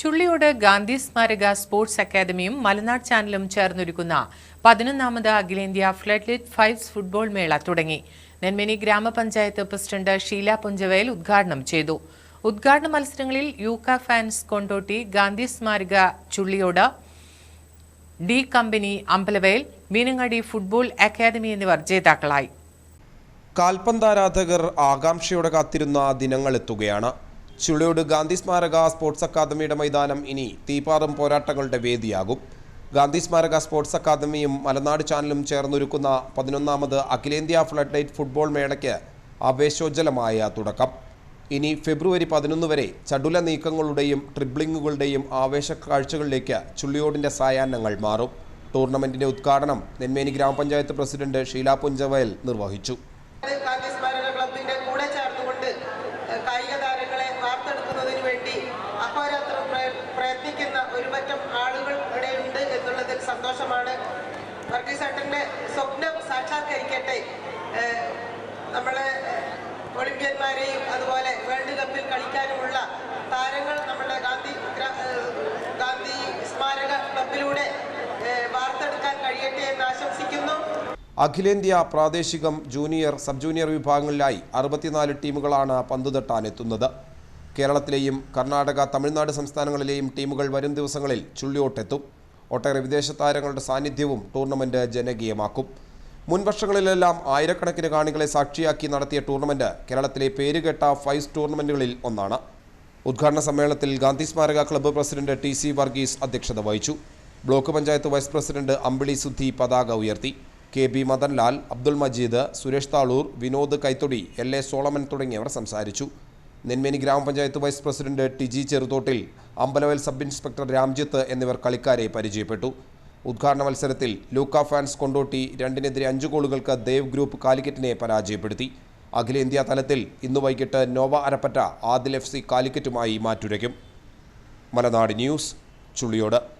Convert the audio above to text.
ചുള്ളിയോട് ഗാന്ധി സ്മാരക സ്പോർട്സ് അക്കാദമിയും മലനാട് ചാനലും ചേർന്നൊരുക്കുന്ന പതിനൊന്നാമത് അഖിലേന്ത്യാ ഫ്ലഡ്ലിറ്റ് ഫൈവ്സ് ഫുട്ബോൾ മേള തുടങ്ങി. നെന്മിനി ഗ്രാമപഞ്ചായത്ത് പ്രസിഡന്റ് ഷീല പുഞ്ചവയൽ ഉദ്ഘാടനം ചെയ്തു. ഉദ്ഘാടന മത്സരങ്ങളിൽ യൂക്ക ഫാൻസ് കൊണ്ടോട്ടി ഗാന്ധി സ്മാരക Chulliyode D company Ambalavayal Meenangadi football academy എന്നിവർ ജേതാക്കളായി. കാൽപന്താരാധകർ ആകാംക്ഷയോടെ കാത്തിരുന്ന ദിനങ്ങൾ ചുള്ളിയോട് ഗാന്ധി സ്മാരക സ്പോർട്സ് അക്കാദമിയുടെ മൈതാനം ഇനി തീപാറും പോരാട്ടങ്ങളുടെ വേദിയാകും. ഗാന്ധി സ്മാരക സ്പോർട്സ് അക്കാദമിയും മലനാട് ചാനലും ചേർന്നൊരുക്കുന്ന പതിനൊന്നാമത് അഖിലേന്ത്യാ ഫ്ലഡ് ലൈറ്റ് ഫുട്ബോൾ മേളയ്ക്ക് ആവേശോജ്ജലമായ തുടക്കം. ഇനി ഫെബ്രുവരി പതിനൊന്ന് വരെ ചടുല നീക്കങ്ങളുടെയും ട്രിബ്ലിങ്ങുകളുടെയും ആവേശ കാഴ്ചകളിലേക്ക് ചുള്ളിയോടിന്റെ സായാഹ്നങ്ങൾ മാറും. ടൂർണമെന്റിന്റെ ഉദ്ഘാടനം നെന്മേനി ഗ്രാമപഞ്ചായത്ത് പ്രസിഡന്റ് ഷീല പുഞ്ചവയൽ നിർവഹിച്ചു. സാക്ഷാത്കരിക്കട്ടെ നമ്മുടെ ഒളിമ്പ്യന്മാരെയും അതുപോലെ വേൾഡ് കപ്പിൽ കളിക്കാനുമുള്ള താരങ്ങൾ നമ്മുടെ ഗാന്ധി ഗാന്ധി സ്മാരക ക്ലബിലൂടെ വാർത്തെടുക്കാൻ കഴിയട്ടെ എന്ന് ആശംസിക്കുന്നു. അഖിലേന്ത്യാ പ്രാദേശികം ജൂനിയർ സബ് ജൂനിയർ വിഭാഗങ്ങളിലായി അറുപത്തിനാല് ടീമുകളാണ് പന്തുതട്ടാനെത്തുന്നത്. കേരളത്തിലെയും കർണാടക തമിഴ്നാട് സംസ്ഥാനങ്ങളിലെയും ടീമുകൾ വരും ദിവസങ്ങളിൽ ചുള്ളിയോട്ടെത്തും. ഒട്ടേറെ വിദേശ താരങ്ങളുടെ സാന്നിധ്യവും ടൂർണമെന്റ് ജനകീയമാക്കും. മുൻ വർഷങ്ങളിലെല്ലാം ആയിരക്കണക്കിന് കാണികളെ സാക്ഷിയാക്കി നടത്തിയ ടൂർണമെന്റ് കേരളത്തിലെ പേരുകേട്ട ഫൈവ് ടൂർണമെന്റുകളിൽ ഒന്നാണ്. ഉദ്ഘാടന സമ്മേളനത്തിൽ ഗാന്ധി സ്മാരക club president T C Varghese അധ്യക്ഷത വഹിച്ചു. Block panchayat vice president Ambili Suddhi പതാക ഉയർത്തി. K B Madanlal Abdul Majeed Suresh Thaloor Vinod Kaithodi L A Solomon തുടങ്ങിയവർ സംസാരിച്ചു. നെന്മേനി ഗ്രാമപഞ്ചായത്ത് vice president TG Cheruthottil Ambalavayal sub inspector Ramjith എന്നിവർ കളിക്കാരെ പരിചയപ്പെട്ടു. ഉദ്ഘാടന മത്സരത്തിൽ ലൂക്ക ഫാൻസ് കൊണ്ടോട്ടി രണ്ടിനെതിരെ അഞ്ച് ഗോളുകൾക്ക് ദേവ് ഗ്രൂപ്പ് കാലിക്കറ്റിനെ പരാജയപ്പെടുത്തി. അഖിലേന്ത്യാ തലത്തിൽ ഇന്ന് വൈകിട്ട് Nova Arappatta Adil F C കാലിക്കറ്റുമായി മാറ്റുരയ്ക്കും. മലനാട് ന്യൂസ് ചുള്ളിയോട്.